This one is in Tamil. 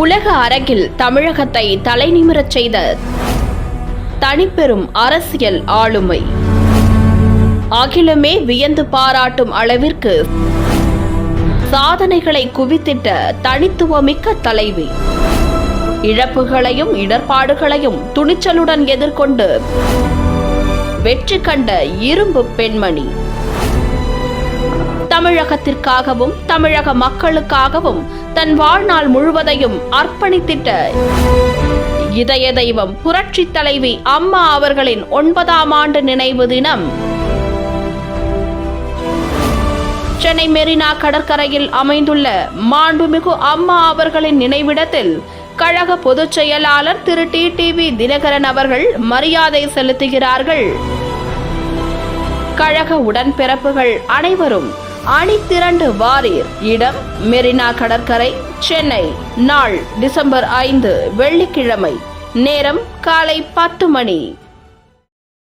உலக அரங்கில் தமிழகத்தை தலைநிமிரச் செய்த தனிப்பெரும் அரசியல் ஆளுமை. அகிலமே வியந்து பாராட்டும் அளவிற்கு சாதனைகளை குவித்திட்ட தனித்துவமிக்க தலைவி. இழப்புகளையும் இடர்பாடுகளையும் துணிச்சலுடன் எதிர்கொண்டு வெற்றி கண்ட இரும்பு பெண்மணி. தமிழகத்திற்காகவும் தமிழக மக்களுக்காகவும் தன் வாழ்நாள் முழுவதையும் அர்ப்பணித்திட்ட இதய தெய்வம் புரட்சி தலைவி அம்மா அவர்களின் ஒன்பதாம் ஆண்டு நினைவு தினம். சென்னை மெரினா கடற்கரையில் அமைந்துள்ள மாண்புமிகு அம்மா அவர்களின் நினைவிடத்தில் கழக பொதுச் செயலாளர் திரு டி டிவி தினகரன் அவர்கள் மரியாதை செலுத்துகிறார்கள். கழக உடன்பிறப்புகள் அனைவரும் அணி திரண்டு வாரீர் இடம் மெரினா கடற்கரை சென்னை. நாள் டிசம்பர் ஐந்து வெள்ளிக்கிழமை. நேரம் காலை பத்து மணி.